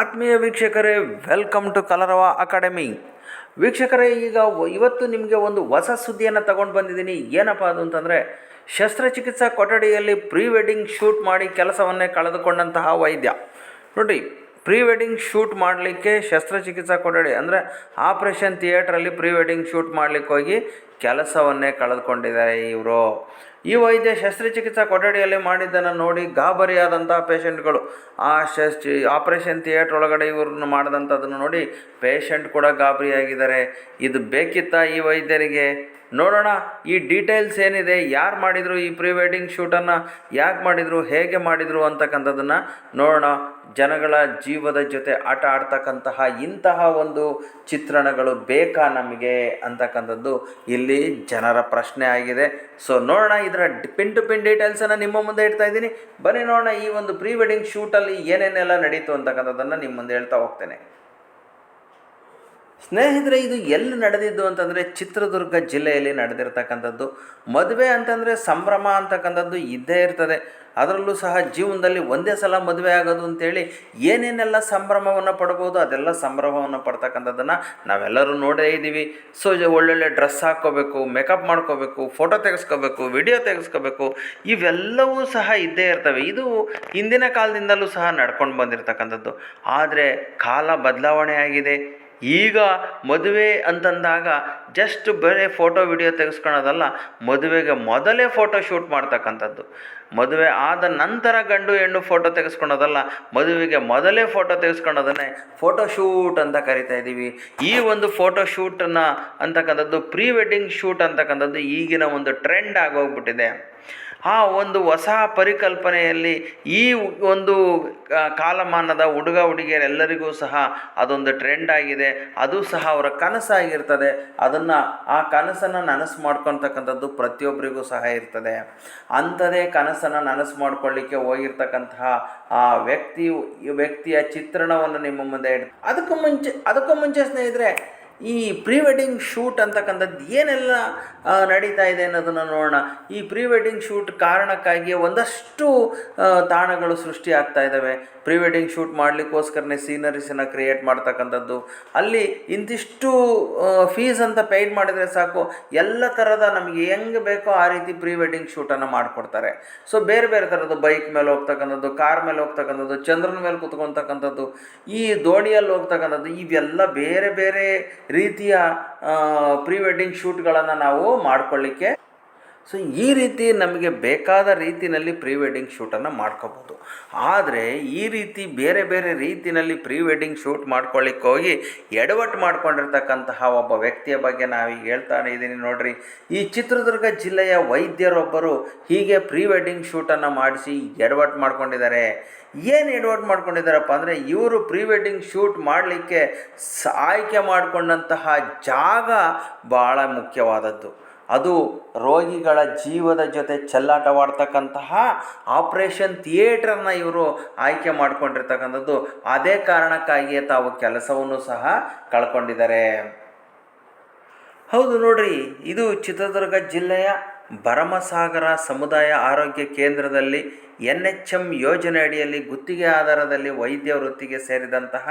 ಆತ್ಮೀಯ ವೀಕ್ಷಕರೇ welcome to ಕಲರವ ಅಕಾಡೆಮಿ. ವೀಕ್ಷಕರೇ, ಈಗ ಇವತ್ತು ನಿಮಗೆ ಒಂದು ಹೊಸ ಸುದ್ದಿಯನ್ನು ತಗೊಂಡು ಬಂದಿದ್ದೀನಿ. ಏನಪ್ಪ ಅದು ಅಂತಂದರೆ, ಶಸ್ತ್ರಚಿಕಿತ್ಸಾ ಕೊಠಡಿಯಲ್ಲಿ ಪ್ರೀ ವೆಡ್ಡಿಂಗ್ ಶೂಟ್ ಮಾಡಿ ಕೆಲಸವನ್ನೇ ಕಳೆದುಕೊಂಡಂತಹ ವೈದ್ಯ. ನೋಡಿ ಪ್ರೀ ವೆಡ್ಡಿಂಗ್ ಶೂಟ್ ಮಾಡಲಿಕ್ಕೆ ಶಸ್ತ್ರಚಿಕಿತ್ಸಾ ಕೊಠಡಿ, ಅಂದರೆ ಆಪ್ರೇಷನ್ ಥಿಯೇಟ್ರಲ್ಲಿ ಪ್ರೀ ವೆಡ್ಡಿಂಗ್ ಶೂಟ್ ಮಾಡಲಿಕ್ಕೆ ಹೋಗಿ ಕೆಲಸವನ್ನೇ ಕಳೆದುಕೊಂಡಿದ್ದಾರೆ ಇವರು. ಈ ವೈದ್ಯ ಶಸ್ತ್ರಚಿಕಿತ್ಸಾ ಕೊಠಡಿಯಲ್ಲಿ ಮಾಡಿದ್ದನ್ನು ನೋಡಿ ಗಾಬರಿಯಾದಂಥ ಪೇಷಂಟ್ಗಳು. ಆ ಶಸ್ ಆಪ್ರೇಷನ್ ಥಿಯೇಟ್ರ್ ಒಳಗಡೆ ಇವ್ರನ್ನ ಮಾಡಿದಂಥದ್ದನ್ನು ನೋಡಿ ಪೇಷಂಟ್ ಕೂಡ ಗಾಬರಿಯಾಗಿದ್ದಾರೆ. ಇದು ಬೇಕಿತ್ತ ಈ ವೈದ್ಯರಿಗೆ? ನೋಡೋಣ, ಈ ಡೀಟೇಲ್ಸ್ ಏನಿದೆ, ಯಾರು ಮಾಡಿದರು ಈ ಪ್ರೀ ವೆಡ್ಡಿಂಗ್ ಶೂಟನ್ನು, ಯಾಕೆ ಮಾಡಿದರು, ಹೇಗೆ ಮಾಡಿದರು ಅಂತಕ್ಕಂಥದ್ದನ್ನು ನೋಡೋಣ. ಜನಗಳ ಜೀವದ ಜೊತೆ ಆಟ ಆಡ್ತಕ್ಕಂತಹ ಇಂತಹ ಒಂದು ಚಿತ್ರಣಗಳು ಬೇಕಾ ನಮಗೆ ಅಂತಕ್ಕಂಥದ್ದು ಇಲ್ಲಿ ಜನರ ಪ್ರಶ್ನೆ ಆಗಿದೆ. ಸೊ ನೋಡೋಣ, ಇದರ ಪಿನ್ ಟು ಪಿನ್ ಡೀಟೇಲ್ಸನ್ನು ನಿಮ್ಮ ಮುಂದೆ ಇಡ್ತಾ ಇದ್ದೀನಿ. ಬನ್ನಿ ನೋಡೋಣ, ಈ ಒಂದು ಪ್ರೀ ವೆಡ್ಡಿಂಗ್ ಶೂಟಲ್ಲಿ ಏನೇನೆಲ್ಲ ನಡೀತು ಅಂತಕ್ಕಂಥದ್ದನ್ನು ನಿಮ್ಮ ಮುಂದೆ ಹೇಳ್ತಾ ಹೋಗ್ತೇನೆ. ಸ್ನೇಹಿತರೆ, ಇದು ಎಲ್ಲಿ ನಡೆದಿದ್ದು ಅಂತಂದರೆ ಚಿತ್ರದುರ್ಗ ಜಿಲ್ಲೆಯಲ್ಲಿ ನಡೆದಿರ್ತಕ್ಕಂಥದ್ದು. ಮದುವೆ ಅಂತಂದರೆ ಸಂಭ್ರಮ ಅಂತಕ್ಕಂಥದ್ದು ಇದ್ದೇ ಇರ್ತದೆ. ಅದರಲ್ಲೂ ಸಹ ಜೀವನದಲ್ಲಿ ಒಂದೇ ಸಲ ಮದುವೆ ಆಗೋದು ಅಂತೇಳಿ ಏನೇನೆಲ್ಲ ಸಂಭ್ರಮವನ್ನು ಪಡ್ಬೋದು, ಅದೆಲ್ಲ ಸಂಭ್ರಮವನ್ನು ಪಡ್ತಕ್ಕಂಥದ್ದನ್ನು ನಾವೆಲ್ಲರೂ ನೋಡೇ ಇದ್ದೀವಿ. ಸೊ ಒಳ್ಳೊಳ್ಳೆ ಡ್ರೆಸ್ ಹಾಕ್ಕೋಬೇಕು, ಮೇಕಪ್ ಮಾಡ್ಕೋಬೇಕು, ಫೋಟೋ ತೆಗೆಸ್ಕೋಬೇಕು, ವಿಡಿಯೋ ತೆಗೆಸ್ಕೋಬೇಕು, ಇವೆಲ್ಲವೂ ಸಹ ಇದ್ದೇ ಇರ್ತವೆ. ಇದು ಹಿಂದಿನ ಕಾಲದಿಂದಲೂ ಸಹ ನಡ್ಕೊಂಡು ಬಂದಿರತಕ್ಕಂಥದ್ದು. ಆದರೆ ಕಾಲ ಬದಲಾವಣೆ ಆಗಿದೆ. ಈಗ ಮದುವೆ ಅಂತಂದಾಗ ಜಸ್ಟ್ ಬರೀ ಫೋಟೋ ವಿಡಿಯೋ ತೆಗೆಸ್ಕೊಳೋದಲ್ಲ ಮದುವೆಗೆ ಮೊದಲೇ ಫೋಟೋ ಶೂಟ್ ಮಾಡ್ತಕ್ಕಂಥದ್ದು. ಮದುವೆ ಆದ ನಂತರ ಗಂಡು ಹೆಣ್ಣು ಫೋಟೋ ತೆಗೆಸ್ಕೊಳೋದಲ್ಲ ಮದುವೆಗೆ ಮೊದಲೇ ಫೋಟೋ ತೆಗೆಸ್ಕೊಳೋದನ್ನೇ ಫೋಟೋ ಶೂಟ್ ಅಂತ ಕರಿತಾ ಇದ್ದೀವಿ. ಈ ಒಂದು ಫೋಟೋ ಶೂಟನ್ನು ಅಂತಕ್ಕಂಥದ್ದು ಪ್ರೀ ವೆಡ್ಡಿಂಗ್ ಶೂಟ್ ಅಂತಕ್ಕಂಥದ್ದು ಈಗಿನ ಒಂದು ಟ್ರೆಂಡ್ ಆಗೋಗ್ಬಿಟ್ಟಿದೆ. ಆ ಒಂದು ಹೊಸ ಪರಿಕಲ್ಪನೆಯಲ್ಲಿ ಈ ಒಂದು ಕಾಲಮಾನದ ಹುಡುಗ ಹುಡುಗಿಯರೆಲ್ಲರಿಗೂ ಸಹ ಅದೊಂದು ಟ್ರೆಂಡ್ ಆಗಿದೆ. ಅದು ಸಹ ಅವರ ಕನಸಾಗಿರ್ತದೆ. ಅದನ್ನು ಆ ಕನಸನ್ನು ನನಸು ಮಾಡ್ಕೊತಕ್ಕಂಥದ್ದು ಪ್ರತಿಯೊಬ್ಬರಿಗೂ ಸಹ ಇರ್ತದೆ. ಅಂಥದೇ ಕನಸನ್ನು ನನಸು ಮಾಡ್ಕೊಳ್ಳಿಕ್ಕೆ ಹೋಗಿರ್ತಕ್ಕಂತಹ ಆ ವ್ಯಕ್ತಿಯು ವ್ಯಕ್ತಿಯ ಚಿತ್ರಣವನ್ನು ನಿಮ್ಮ ಮುಂದೆ ಇಡ್ ಅದಕ್ಕೂ ಮುಂಚೆ ಅದಕ್ಕೂ ಮುಂಚೆ ಸ್ನೇಹಿತರೆ ಈ ಪ್ರೀ ವೆಡ್ಡಿಂಗ್ ಶೂಟ್ ಅಂತಕ್ಕಂಥದ್ದು ಏನೆಲ್ಲ ನಡೀತಾ ಇದೆ ಅನ್ನೋದನ್ನು ನೋಡೋಣ. ಈ ಪ್ರೀ ವೆಡ್ಡಿಂಗ್ ಶೂಟ್ ಕಾರಣಕ್ಕಾಗಿ ಒಂದಷ್ಟು ತಾಣಗಳು ಸೃಷ್ಟಿ ಆಗ್ತಾ ಇದ್ದಾವೆ ಪ್ರೀ ವೆಡ್ಡಿಂಗ್ ಶೂಟ್ ಮಾಡಲಿಕ್ಕೋಸ್ಕರನೇ ಸೀನರೀಸನ್ನು ಕ್ರಿಯೇಟ್ ಮಾಡ್ತಕ್ಕಂಥದ್ದು. ಅಲ್ಲಿ ಇಂತಿಷ್ಟು ಫೀಸ್ ಅಂತ ಪೇಯ್ಡ್ ಮಾಡಿದರೆ ಸಾಕು. ಎಲ್ಲ ಥರದ ನಮಗೆ ಹೆಂಗೆ ಬೇಕೋ ಆ ರೀತಿ ಪ್ರೀ ವೆಡ್ಡಿಂಗ್ ಶೂಟನ್ನು ಮಾಡಿಕೊಡ್ತಾರೆ. ಸೊ, ಬೇರೆ ಬೇರೆ ಥರದ್ದು ಬೈಕ್ ಮೇಲೆ ಹೋಗ್ತಕ್ಕಂಥದ್ದು, ಕಾರ್ ಮೇಲೆ ಹೋಗ್ತಕ್ಕಂಥದ್ದು, ಚಂದ್ರನ ಮೇಲೆ ಕುತ್ಕೊತಕ್ಕಂಥದ್ದು ಈ ದೋಣಿಯಲ್ಲಿ ಹೋಗ್ತಕ್ಕಂಥದ್ದು, ಇವೆಲ್ಲ ಬೇರೆ ಬೇರೆ ರೀತಿಯ ಪ್ರೀ ವೆಡ್ಡಿಂಗ್ ಶೂಟ್ಗಳನ್ನು ನಾವು ಮಾಡ್ಕೊಳ್ಳಿಕ್ಕೆ ಸೊ ಈ ರೀತಿ ನಮಗೆ ಬೇಕಾದ ರೀತಿಯಲ್ಲಿ ಪ್ರೀ ವೆಡ್ಡಿಂಗ್ ಶೂಟನ್ನು ಮಾಡ್ಕೋಬೋದು. ಆದರೆ, ಈ ರೀತಿ ಬೇರೆ ಬೇರೆ ರೀತಿಯಲ್ಲಿ ಪ್ರೀ ವೆಡ್ಡಿಂಗ್ ಶೂಟ್ ಮಾಡ್ಕೊಳ್ಳಿಕ್ಕೆ ಹೋಗಿ ಎಡವಟ್ಟು ಮಾಡ್ಕೊಂಡಿರ್ತಕ್ಕಂತಹ ಒಬ್ಬ ವ್ಯಕ್ತಿಯ ಬಗ್ಗೆ ನಾವೀಗ ಹೇಳ್ತಾನೆ ಇದ್ದೀನಿ ನೋಡ್ರಿ. ಈ ಚಿತ್ರದುರ್ಗ ಜಿಲ್ಲೆಯ ವೈದ್ಯರೊಬ್ಬರು ಹೀಗೆ ಪ್ರೀ ವೆಡ್ಡಿಂಗ್ ಶೂಟನ್ನು ಮಾಡಿಸಿ ಎಡವಟ್ಟು ಮಾಡ್ಕೊಂಡಿದ್ದಾರೆ. ಏನು ಎಡವಟ್ಟು ಮಾಡ್ಕೊಂಡಿದ್ದಾರಪ್ಪ ಅಂದರೆ, ಇವರು ಪ್ರೀ ವೆಡ್ಡಿಂಗ್ ಶೂಟ್ ಮಾಡಲಿಕ್ಕೆ ಆಯ್ಕೆ ಮಾಡಿಕೊಂಡಂತಹ ಜಾಗ ಭಾಳ ಮುಖ್ಯವಾದದ್ದು. ಅದು ರೋಗಿಗಳ ಜೀವದ ಜೊತೆ ಚೆಲ್ಲಾಟವಾಡ್ತಕ್ಕಂತಹ ಆಪ್ರೇಷನ್ ಥಿಯೇಟ್ರನ್ನ ಇವರು ಆಯ್ಕೆ ಮಾಡಿಕೊಂಡಿರ್ತಕ್ಕಂಥದ್ದು. ಅದೇ ಕಾರಣಕ್ಕಾಗಿಯೇ ತಾವು ಕೆಲಸವನ್ನು ಸಹ ಕಳ್ಕೊಂಡಿದ್ದಾರೆ. ಹೌದು ನೋಡ್ರಿ, ಇದು ಚಿತ್ರದುರ್ಗ ಜಿಲ್ಲೆಯ ಭರಮಸಾಗರ ಸಮುದಾಯ ಆರೋಗ್ಯ ಕೇಂದ್ರದಲ್ಲಿ ಎನ್ ಎಚ್ ಎಂ ಯೋಜನೆ ಅಡಿಯಲ್ಲಿ ಗುತ್ತಿಗೆ ಆಧಾರದಲ್ಲಿ ವೈದ್ಯ ವೃತ್ತಿಗೆ ಸೇರಿದಂತಹ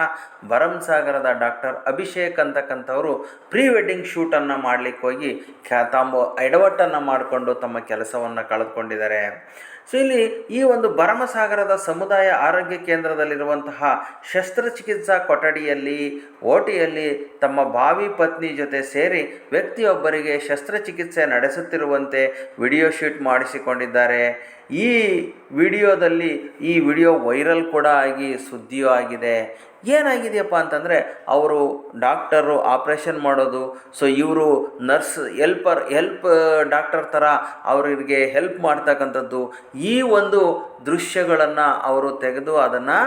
ಭರಮಸಾಗರದ ಡಾಕ್ಟರ್ ಅಭಿಷೇಕ್ ಅಂತಕ್ಕಂಥವರು ಪ್ರೀ ವೆಡ್ಡಿಂಗ್ ಶೂಟನ್ನು ಮಾಡಲಿಕ್ಕೆ ಹೋಗಿ ತಾವು ಎಡವಟ್ಟನ್ನು ಮಾಡಿಕೊಂಡು ತಮ್ಮ ಕೆಲಸವನ್ನು ಕಳೆದುಕೊಂಡಿದ್ದಾರೆ. ಸೊ ಇಲ್ಲಿ ಈ ಒಂದು ಭರಮಸಾಗರದ ಸಮುದಾಯ ಆರೋಗ್ಯ ಕೇಂದ್ರದಲ್ಲಿರುವಂತಹ ಶಸ್ತ್ರಚಿಕಿತ್ಸಾ ಕೊಠಡಿಯಲ್ಲಿ, ಓಟಿಯಲ್ಲಿ ತಮ್ಮ ಭಾವಿ ಪತ್ನಿ ಜೊತೆ ಸೇರಿ ವ್ಯಕ್ತಿಯೊಬ್ಬರಿಗೆ ಶಸ್ತ್ರಚಿಕಿತ್ಸೆ ನಡೆಸುತ್ತಿರುವಂತೆ ವಿಡಿಯೋ ಶೂಟ್ ಮಾಡಿಸಿಕೊಂಡಿದ್ದಾರೆ. ಈ ವಿಡಿಯೋದಲ್ಲಿ ಈ ವಿಡಿಯೋ ವೈರಲ್ ಕೂಡ ಆಗಿ ಸುದ್ದಿಯೂ ಆಗಿದೆ. ಏನಾಗಿದೆಯಪ್ಪ ಅಂತಂದರೆ ಅವರು ಡಾಕ್ಟರು ಆಪ್ರೇಷನ್ ಮಾಡೋದು ಸೊ ಇವರು ನರ್ಸ್, ಹೆಲ್ಪರ್, ಹೆಲ್ಪ್, ಡಾಕ್ಟರ್ ಥರ ಅವರಿಗೆ ಹೆಲ್ಪ್ ಮಾಡ್ತಕ್ಕಂಥದ್ದು, ಈ ಒಂದು ದೃಶ್ಯಗಳನ್ನು ಅವರು ತೆಗೆದು ಅದನ್ನು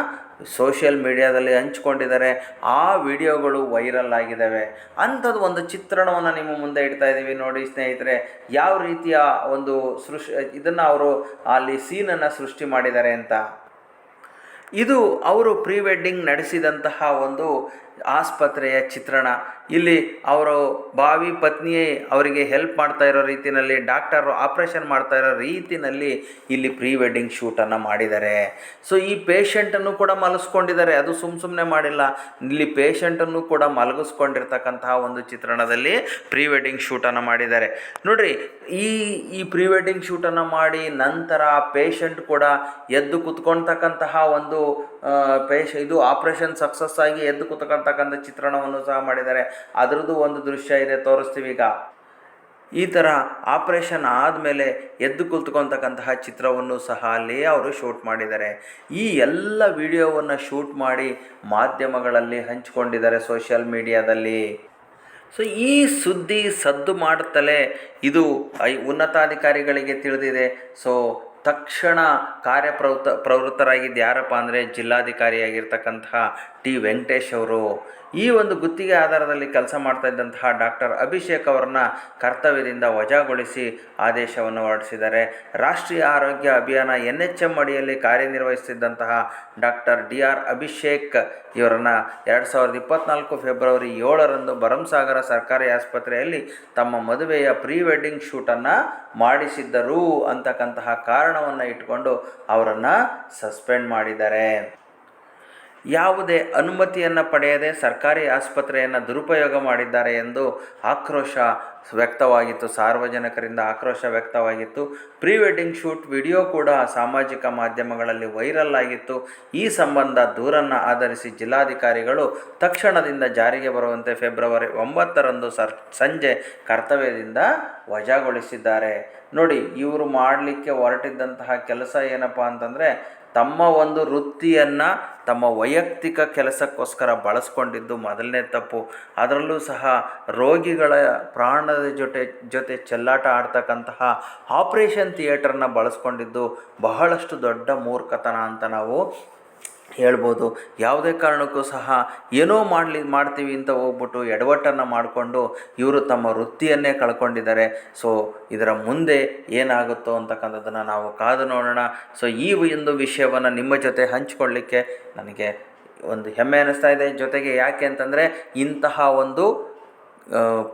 ಸೋಷಿಯಲ್ ಮೀಡಿಯಾದಲ್ಲಿ ಹಂಚ್ಕೊಂಡಿದ್ದಾರೆ. ಆ ವಿಡಿಯೋಗಳು ವೈರಲ್ ಆಗಿದ್ದಾವೆ. ಅಂಥದ್ದು ಒಂದು ಚಿತ್ರಣವನ್ನು ನಿಮ್ಮ ಮುಂದೆ ಇಡ್ತಾ ಇದ್ದೀವಿ ನೋಡಿ ಸ್ನೇಹಿತರೆ. ಯಾವ ರೀತಿಯ ಒಂದು ಸೃಷ್, ಇದನ್ನು ಅವರು ಅಲ್ಲಿ ಸೀನನ್ನು ಸೃಷ್ಟಿ ಮಾಡಿದ್ದಾರೆ ಅಂತ. ಇದು ಅವರು ಪ್ರೀ ವೆಡ್ಡಿಂಗ್ ನಡೆಸಿದಂತಹ ಒಂದು ಆಸ್ಪತ್ರೆಯ ಚಿತ್ರಣ. ಇಲ್ಲಿ ಅವರು ಭಾವಿ ಪತ್ನಿಯೇ ಅವರಿಗೆ ಹೆಲ್ಪ್ ಮಾಡ್ತಾ ಇರೋ ರೀತಿಯಲ್ಲಿ ಡಾಕ್ಟರು ಆಪ್ರೇಷನ್ ಮಾಡ್ತಾ ಇರೋ ರೀತಿಯಲ್ಲಿ ಇಲ್ಲಿ ಪ್ರೀ ವೆಡ್ಡಿಂಗ್ ಶೂಟನ್ನು ಮಾಡಿದ್ದಾರೆ. ಸೊ ಈ ಪೇಷಂಟನ್ನು ಕೂಡ ಮಲಗಿಸ್ಕೊಂಡಿದ್ದಾರೆ ಅದು ಸುಮ್ಮ ಸುಮ್ಮನೆ ಮಾಡಿಲ್ಲ. ಇಲ್ಲಿ ಪೇಷಂಟನ್ನು ಕೂಡ ಮಲಗಿಸ್ಕೊಂಡಿರ್ತಕ್ಕಂತಹ ಒಂದು ಚಿತ್ರಣದಲ್ಲಿ ಪ್ರೀ ವೆಡ್ಡಿಂಗ್ ಶೂಟನ್ನು ಮಾಡಿದ್ದಾರೆ. ನೋಡ್ರಿ, ಈ ಈ ಪ್ರೀ ವೆಡ್ಡಿಂಗ್ ಶೂಟನ್ನು ಮಾಡಿ ನಂತರ ಪೇಷಂಟ್ ಕೂಡ ಎದ್ದು ಕುತ್ಕೊಳ್ತಕ್ಕಂತಹ ಒಂದು ಪೇಷ ಇದು ಆಪ್ರೇಷನ್ ಸಕ್ಸಸ್ ಆಗಿ ಎದ್ದು ಕುತ್ಕೊಳ್ತಕ್ಕಂಥ ಚಿತ್ರಣವನ್ನು ಸಹ ಮಾಡಿದ್ದಾರೆ. ಅದರದ್ದು ಒಂದು ದೃಶ್ಯ ಇದೆ, ತೋರಿಸ್ತೀವಿ ಈಗ. ಈ ಥರ ಆಪ್ರೇಷನ್ ಆದಮೇಲೆ ಎದ್ದು ಕುಳಿತುಕೊಳ್ತಕ್ಕಂತಹ ಚಿತ್ರವನ್ನು ಸಹ ಅಲ್ಲಿ ಅವರು ಶೂಟ್ ಮಾಡಿದ್ದಾರೆ. ಈ ಎಲ್ಲ ವಿಡಿಯೋವನ್ನು ಶೂಟ್ ಮಾಡಿ ಮಾಧ್ಯಮಗಳಲ್ಲಿ ಹಂಚಿಕೊಂಡಿದ್ದಾರೆ ಸೋಷಿಯಲ್ ಮೀಡಿಯಾದಲ್ಲಿ. ಸೊ, ಈ ಸುದ್ದಿ ಸದ್ದು ಮಾಡುತ್ತಲೇ ಇದು ಐ, ಉನ್ನತಾಧಿಕಾರಿಗಳಿಗೆ ತಿಳಿದಿದೆ. ಸೊ ತಕ್ಷಣ ಕಾರ್ಯಪ್ರವೃತ್ತ ಪ್ರವೃತ್ತರಾಗಿದ್ದು ಯಾರಪ್ಪ ಅಂದರೆ ಜಿಲ್ಲಾಧಿಕಾರಿಯಾಗಿರ್ತಕ್ಕಂತಹ ಟಿ ವೆಂಕಟೇಶ್ ಅವರು. ಈ ಒಂದು ಗುತ್ತಿಗೆ ಆಧಾರದಲ್ಲಿ ಕೆಲಸ ಮಾಡ್ತಾ ಇದ್ದಂತಹ ಡಾಕ್ಟರ್ ಅಭಿಷೇಕ್ ಅವರನ್ನ ಕರ್ತವ್ಯದಿಂದ ವಜಾಗೊಳಿಸಿ ಆದೇಶವನ್ನು ಹೊರಡಿಸಿದ್ದಾರೆ. ರಾಷ್ಟ್ರೀಯ ಆರೋಗ್ಯ ಅಭಿಯಾನ ಎನ್ ಎಚ್ ಎಂ ಅಡಿಯಲ್ಲಿ ಕಾರ್ಯನಿರ್ವಹಿಸುತ್ತಿದ್ದಂತಹ ಡಾಕ್ಟರ್ ಡಿ ಆರ್ ಅಭಿಷೇಕ್ ಇವರನ್ನು ಎರಡು ಸಾವಿರದ ಇಪ್ಪತ್ನಾಲ್ಕು ಫೆಬ್ರವರಿ ಏಳರಂದು ಭರಂಸಾಗರ ಸರ್ಕಾರಿ ಆಸ್ಪತ್ರೆಯಲ್ಲಿ ತಮ್ಮ ಮದುವೆಯ ಪ್ರೀ ವೆಡ್ಡಿಂಗ್ ಶೂಟನ್ನು ಮಾಡಿಸಿದ್ದರು ಅಂತಕ್ಕಂತಹ ಕಾರಣವನ್ನು ಇಟ್ಕೊಂಡು ಅವರನ್ನು ಸಸ್ಪೆಂಡ್ ಮಾಡಿದ್ದಾರೆ. ಯಾವುದೇ ಅನುಮತಿಯನ್ನು ಪಡೆಯದೆ ಸರ್ಕಾರಿ ಆಸ್ಪತ್ರೆಯನ್ನು ದುರುಪಯೋಗ ಮಾಡಿದ್ದಾರೆ ಎಂದು ಆಕ್ರೋಶ ವ್ಯಕ್ತವಾಗಿತ್ತು. ಸಾರ್ವಜನಿಕರಿಂದ ಆಕ್ರೋಶ ವ್ಯಕ್ತವಾಗಿತ್ತು. ಪ್ರೀ ವೆಡ್ಡಿಂಗ್ ಶೂಟ್ ವಿಡಿಯೋ ಕೂಡ ಸಾಮಾಜಿಕ ಮಾಧ್ಯಮಗಳಲ್ಲಿ ವೈರಲ್ ಆಗಿತ್ತು. ಈ ಸಂಬಂಧ ದೂರನ್ನು ಆಧರಿಸಿ ಜಿಲ್ಲಾಧಿಕಾರಿಗಳು ತಕ್ಷಣದಿಂದ ಜಾರಿಗೆ ಬರುವಂತೆ ಫೆಬ್ರವರಿ ಒಂಬತ್ತರಂದು ಸರ್, ಸಂಜೆ ಕರ್ತವ್ಯದಿಂದ ವಜಾಗೊಳಿಸಿದ್ದಾರೆ. ನೋಡಿ, ಇವರು ಮಾಡಲಿಕ್ಕೆ ಹೊರಟಿದ್ದಂತಹ ಕೆಲಸ ಏನಪ್ಪ ಅಂತಂದರೆ ತಮ್ಮ ಒಂದು ವೃತ್ತಿಯನ್ನು ತಮ್ಮ ವೈಯಕ್ತಿಕ ಕೆಲಸಕ್ಕೋಸ್ಕರ ಬಳಸ್ಕೊಂಡಿದ್ದು ಮೊದಲನೇ ತಪ್ಪು. ಅದರಲ್ಲೂ ಸಹ ರೋಗಿಗಳ ಪ್ರಾಣದ ಜೊತೆ ಜೊತೆ ಚೆಲ್ಲಾಟ ಆಡ್ತಕ್ಕಂತಹ ಆಪ್ರೇಷನ್ ಥಿಯೇಟರ್ನ ಬಳಸ್ಕೊಂಡಿದ್ದು ಬಹಳಷ್ಟು ದೊಡ್ಡ ಮೂರ್ಖತನ ಅಂತ ನಾವು ಹೇಳ್ಬೋದು. ಯಾವುದೇ ಕಾರಣಕ್ಕೂ ಸಹ ಏನೋ ಮಾಡಲಿ, ಮಾಡ್ತೀವಿ ಅಂತ ಹೋಗ್ಬಿಟ್ಟು ಎಡವಟ್ಟನ್ನು ಮಾಡಿಕೊಂಡು ಇವರು ತಮ್ಮ ವೃತ್ತಿಯನ್ನೇ ಕಳ್ಕೊಂಡಿದ್ದಾರೆ. ಸೊ ಇದರ ಮುಂದೆ ಏನಾಗುತ್ತೋ ಅಂತಕ್ಕಂಥದ್ದನ್ನು ನಾವು ಕಾದು ನೋಡೋಣ. ಸೊ ಈ ಒಂದು ವಿಷಯವನ್ನು ನಿಮ್ಮ ಜೊತೆ ಹಂಚಿಕೊಳ್ಳಿಕ್ಕೆ ನನಗೆ ಒಂದು ಹೆಮ್ಮೆ ಅನ್ನಿಸ್ತಾ ಇದೆ. ಜೊತೆಗೆ ಯಾಕೆ ಅಂತಂದರೆ ಇಂತಹ ಒಂದು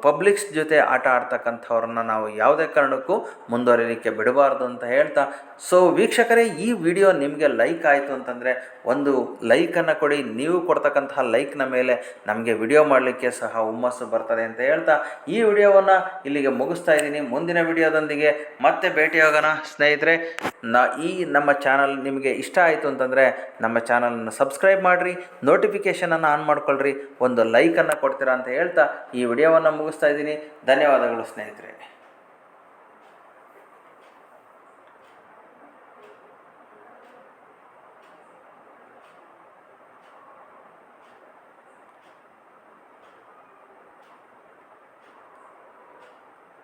ಪಬ್ಲಿಕ್ಸ್ ಜೊತೆ ಆಟ ಆಡ್ತಕ್ಕಂಥವ್ರನ್ನ ನಾವು ಯಾವುದೇ ಕಾರಣಕ್ಕೂ ಮುಂದುವರಿಲಿಕ್ಕೆ ಬಿಡಬಾರ್ದು ಅಂತ ಹೇಳ್ತಾ. ಸೊ ವೀಕ್ಷಕರೇ, ಈ ವಿಡಿಯೋ ನಿಮಗೆ ಲೈಕ್ ಆಯಿತು ಅಂತಂದರೆ ಒಂದು ಲೈಕನ್ನು ಕೊಡಿ, ನೀವು ಕೊಡ್ತಕ್ಕಂತಹ ಲೈಕ್ನ ಮೇಲೆ ನಮಗೆ ವಿಡಿಯೋ ಮಾಡಲಿಕ್ಕೆ ಸಹ ಹುಮ್ಮಸ್ಸು ಬರ್ತದೆ ಅಂತ ಹೇಳ್ತಾ. ಈ ವಿಡಿಯೋವನ್ನು ಇಲ್ಲಿಗೆ ಮುಗಿಸ್ತಾ ಇದ್ದೀನಿ. ಮುಂದಿನ ವಿಡಿಯೋದೊಂದಿಗೆ ಮತ್ತೆ ಭೇಟಿಯಾಗೋಣ ಸ್ನೇಹಿತರೆ, ನ, ಈ ನಮ್ಮ ಚಾನಲ್ ನಿಮಗೆ ಇಷ್ಟ ಆಯಿತು ಅಂತಂದರೆ ನಮ್ಮ ಚಾನಲನ್ನು ಸಬ್ಸ್ಕ್ರೈಬ್ ಮಾಡಿರಿ ನೋಟಿಫಿಕೇಷನನ್ನು ಆನ್ ಮಾಡ್ಕೊಳ್ರಿ, ಒಂದು ಲೈಕನ್ನು ಕೊಡ್ತೀರಾ ಅಂತ ಹೇಳ್ತಾ ಈ ವಿಡಿಯೋವನ್ನು ಮುಗಿಸ್ತಾ ಇದ್ದೀನಿ. ಧನ್ಯವಾದಗಳು ಸ್ನೇಹಿತರೆ.